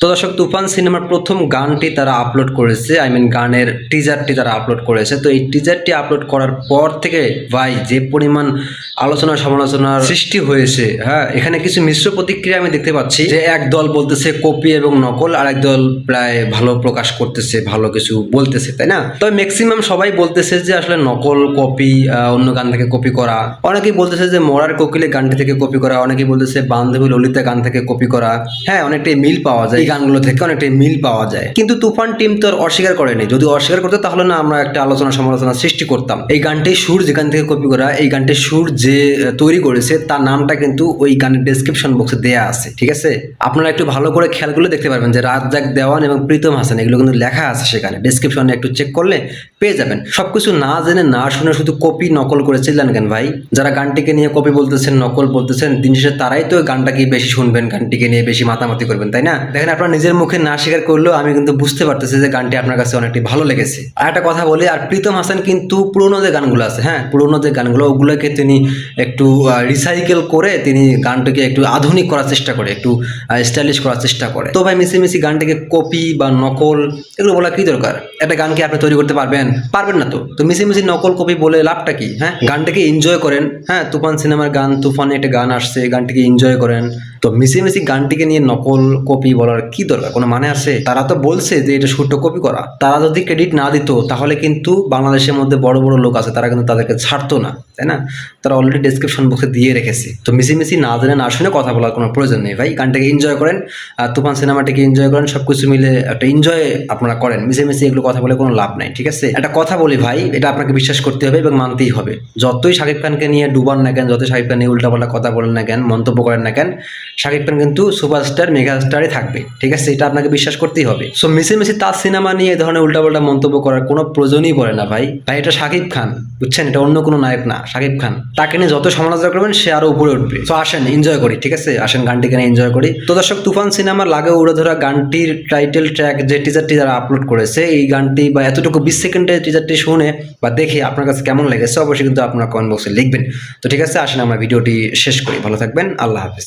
তো দর্শক, তুফান সিনেমার প্রথম গানটি তারা আপলোড করেছে আই মিন গানের টিজারটি তারা আপলোড করেছে। তো এই টিজারটি আপলোড করার পর থেকে, ভাই, যে পরিমাণ আলোচনা সমালোচনার সৃষ্টি হয়েছে হ্যাঁ এখানে কিছু মিশ্র প্রতিক্রিয়া আমি দেখতে পাচ্ছি যে এক দল বলতেছে কপি এবং নকল আর এক দল প্রায় ভালো প্রকাশ করতেছে, ভালো কিছু বলতেছে, তাই না? তবে ম্যাক্সিমাম সবাই বলতেছে যে আসলে নকল, কপি অন্য গান থেকে কপি করা। অনেকেই বলতেছে যে মরার কোকিলে গানটি থেকে কপি করা অনেকেই বলতেছে, বান্ধবী ললিতা গান থেকে কপি করা। হ্যাঁ অনেকটাই মিল পাওয়া যায়। এই গানগুলো থেকে অনেকটাই মিল পাওয়া যায়। কিন্তু তুফান টিম তো আর অস্বীকার করেনি। যদি অস্বীকার করতো, তাহলে না, আমরা একটা আলোচনা সমালোচনা সৃষ্টি করতাম। এই গানটির সুর যেখান থেকে কপি করা, এই গানটির সুর যে তৈরি করেছে, তার নামটা কিন্তু ওই গানের ডেসক্রিপশন বক্সে দেয়া আছে। ঠিক আছে? আপনারা একটু ভালো করে খেয়াল করলে দেখতে পারবেন যে রাজ্জাক দেওয়ান এবং প্রীতম হাসান, এগুলো কিন্তু লেখা আছে সেখানে। ডেসক্রিপশনে একটু চেক করলে পেয়ে যাবেন। সবকিছু না জেনে, না শুনে শুধু কপি নকল করেছিলেন কেন ভাই? যারা গানটিকে নিয়ে কপি বলতেছেন, নকল বলতেছেন, দিন শেষে তারাই তো গানটাকে বেশি শুনবেন, গানটিকে নিয়ে বেশি মাতামাতি করবেন, তাই না? দেখেন আপনার নিজের মুখে না স্বীকার করলেও আমি কিন্তু বুঝতে পারতেছি যে গানটি আপনার কাছে অনেকটি ভালো লেগেছে। আর একটা কথা বলি, আর প্রীতম হাসান কিন্তু পুরোনো যে গানগুলো আছে হ্যাঁ পুরোনো যে গানগুলো, ওগুলোকে তিনি একটু রিসাইকেল করে তিনি গানটাকে একটু আধুনিক করার চেষ্টা করে, একটু স্টাইলিশ করার চেষ্টা করে। তো ভাই মিশি মিশি গানটাকে কপি বা নকল এগুলো বলা কি দরকার? একটা গানকে আপনি তৈরি করতে পারবেন? পারবেন না তো? তো মিশে মিশে নকল কপি বলে লাভটা কি? হ্যাঁ গানটাকে এনজয় করেন। হ্যাঁ তুফান সিনেমার গান, তুফান একটা গান আসছে, গানটিকে এনজয় করেন। তো মিশি মিশি গানটিকে নিয়ে নকল কপি বলার কি দরকার? কোনো মানে আছে? তারা তো বলছে যে এটা শুদ্ধ কপি করা। তারা যদি ক্রেডিট না দিত, তাহলে কিন্তু বাংলাদেশের মধ্যে বড় বড় লোক আছে, তারা কিন্তু তাদেরকে ছাড়তো না, তাই না? তারা অলরেডি ডেসক্রিপশন বক্সে দিয়ে রেখেছে। তো মিশি মিশি না জেনে, না শুনে কথা বলার কোনো প্রয়োজন নেই ভাই। গানটাকে এনজয় করেন, আর তুফান সিনেমাটিকে এনজয় করেন সব কিছু মিলে একটা এনজয় আপনারা করেন। মিশে মিশে এগুলো কথা বলে কোনো লাভ নাই, ঠিক আছে? একটা কথা বলি ভাই, এটা আপনাকে বিশ্বাস করতে হবে এবং মানতেই হবে। যতই শাকিব খানকে নিয়ে ডুবান না কেন, যতই শাকিব খান নিয়ে উল্টাপাল্টা কথা বলেন না কেন, মন্তব্য করেন না কেন শাকিব খান কিন্তু সুপারস্টার, মেগাস্টারই থাকবে, ঠিক আছে? এটা আপনাকে বিশ্বাস করতেই হবে। সো মিশে মিশে তার সিনেমা নিয়ে এ ধরনের উল্টাপাল্টা মন্তব্য করার কোনো প্রয়োজনই পড়ে না ভাই। ভাই, এটা শাকিব খান, বুঝছেন? এটা অন্য কোনো নায়ক না, শাকিব খান। তাকে নিয়ে যত সমালোচনা করবেন, সে আরও উপরে উঠবে। তো আসেন এনজয় করি, ঠিক আছে? আসেন গানটিকে নিয়ে এনজয় করি। তো দর্শক, তুফান সিনেমার লাগে উড়ে ধরা গানটির টাইটেল ট্র্যাক যে টিজারটি যারা আপলোড করেছে, এই গানটি বা এতটুকু বিশ সেকেন্ডের টিজারটি শুনে বা দেখে আপনার কাছে কেমন লেগেছে, অবশ্যই কিন্তু আপনার কমেন্ট বক্সে লিখবেন। তো ঠিক আছে, আসেন, আমরা ভিডিওটি শেষ করি। ভালো থাকবেন, আল্লাহ হাফিজ।